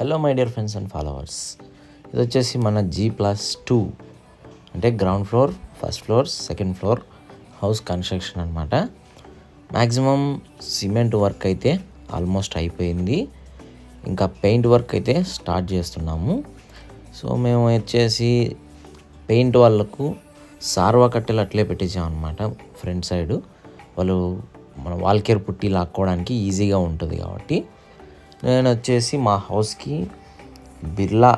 Hello my dear friends and followers ఇది వచ్చేసి మన జీ ప్లస్ టూ అంటే ground floor first floor second floor house construction అనమాట maximum cement work అయితే almost అయిపోయింది. ఇంకా పెయింట్ వర్క్ అయితే స్టార్ట్ చేస్తున్నాము. సో మేము వచ్చేసి పెయింట్ వాళ్ళకు సార్వా కట్టెలు అట్లే పెట్టేసాం అనమాట ఫ్రంట్ సైడ్. వాళ్ళు మన వాల్కేర్ పుట్టి లాక్కోవడానికి ఈజీగా ఉంటుంది కాబట్టి. నేను వచ్చేసి మా హౌస్కి బిర్లా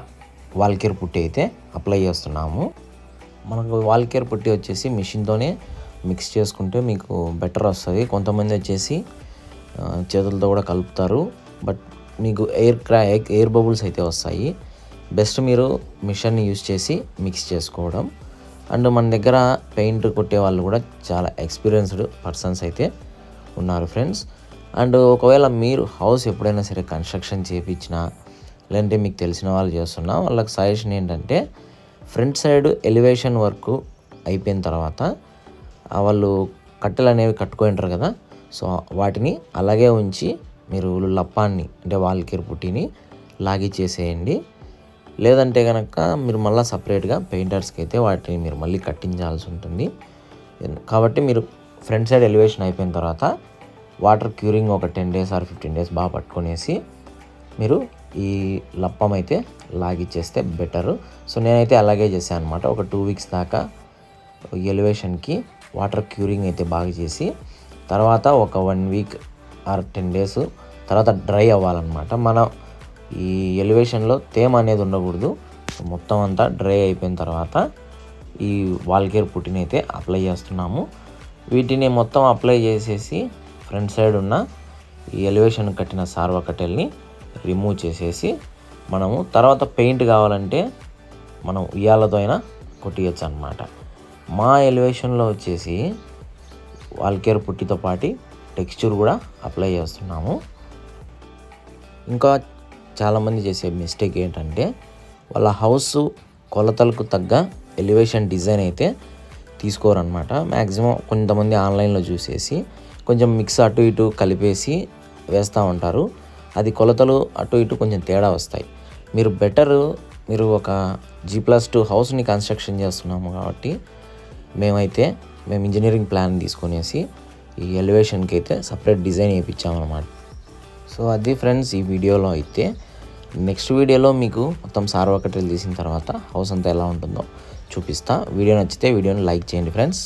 వాల్కేర్ పుట్టి అయితే అప్లై చేస్తున్నాము. మనకు వాల్కేర్ పుట్టి వచ్చేసి మిషన్తోనే మిక్స్ చేసుకుంటే మీకు బెటర్ వస్తుంది. కొంతమంది వచ్చేసి చేతులతో కూడా కలుపుతారు. బట్ మీకు ఎయిర్ క్రా ఎయిర్ బబుల్స్ అయితే వస్తాయి. బెస్ట్ మీరు మిషన్ని యూస్ చేసి మిక్స్ చేసుకోవడం. అండ్ మన దగ్గర పెయింట్ కొట్టే వాళ్ళు కూడా చాలా ఎక్స్పీరియన్స్డ్ పర్సన్స్ అయితే ఉన్నారు ఫ్రెండ్స్. అండ్ ఒకవేళ మీరు హౌస్ ఎప్పుడైనా సరే కన్స్ట్రక్షన్ చేయించినా లేదంటే మీకు తెలిసిన వాళ్ళు చేస్తున్నా వాళ్ళకి సజెషన్ ఏంటంటే ఫ్రంట్ సైడ్ ఎలివేషన్ వర్క్ అయిపోయిన తర్వాత వాళ్ళు కట్టెలు అనేవి కట్టుకుంటారు కదా సో వాటిని అలాగే ఉంచి మీరు లప్పాన్ని అంటే వాల్కేర్ పుట్టిని లాగి చేసేయండి. లేదంటే కనుక మీరు మళ్ళీ సపరేట్గా పెయింటర్స్కి అయితే వాటిని మీరు మళ్ళీ కట్టించాల్సి ఉంటుంది. కాబట్టి మీరు ఫ్రంట్ సైడ్ ఎలివేషన్ అయిపోయిన తర్వాత వాటర్ క్యూరింగ్ ఒక ten days or fifteen days బాగా పట్టుకునేసి మీరు ఈ లప్పం అయితే లాగిచ్చేస్తే బెటర్. సో నేనైతే అలాగే చేశాను అనమాట ఒక టూ వీక్స్ దాకా ఎలివేషన్కి వాటర్ క్యూరింగ్ అయితే బాగా చేసి తర్వాత ఒక one week or ten days తర్వాత డ్రై అవ్వాలన్నమాట. మన ఈ ఎలివేషన్లో తేమ అనేది ఉండకూడదు. మొత్తం అంతా డ్రై అయిపోయిన తర్వాత ఈ వాల్కేర్ పుట్టినైతే అప్లై చేస్తున్నాము. వీటిని మొత్తం అప్లై చేసేసి ఫ్రంట్ సైడ్ ఉన్న ఈ ఎలివేషన్ కట్టిన సార్వ కట్టెల్ని రిమూవ్ చేసేసి మనము తర్వాత పెయింట్ కావాలంటే మనం ఉయ్యాలతో అయినా కొట్టియచ్చు అనమాట మా ఎలివేషన్లో వచ్చేసి వాల్కేర్ పుట్టితో పాటి టెక్స్చర్ కూడా అప్లై చేస్తున్నాము. ఇంకా చాలామంది చేసే మిస్టేక్ ఏంటంటే వాళ్ళ హౌస్ కొలతలకు తగ్గ ఎలివేషన్ డిజైన్ అయితే తీసుకోరనమాట మ్యాక్సిమం కొంతమంది ఆన్లైన్లో చూసేసి కొంచెం మిక్స్ అటు ఇటు కలిపేసి వేస్తూ ఉంటారు. అది కొలతలు అటు ఇటు కొంచెం తేడా వస్తాయి. మీరు బెటర్ మీరు ఒక జీ ప్లస్ టూ హౌస్ని కన్స్ట్రక్షన్ చేస్తున్నాము కాబట్టి మేమైతే మేము ఇంజనీరింగ్ ప్లాన్ తీసుకునేసి ఈ ఎలివేషన్కి అయితే సపరేట్ డిజైన్ వేయించామన్నమాట సో అది ఫ్రెండ్స్ ఈ వీడియోలో అయితే నెక్స్ట్ వీడియోలో మీకు మొత్తం సార్వకట్టెలు తీసిన తర్వాత హౌస్ అంతా ఎలా ఉంటుందో చూపిస్తా. వీడియో నచ్చితే వీడియోని లైక్ చేయండి ఫ్రెండ్స్.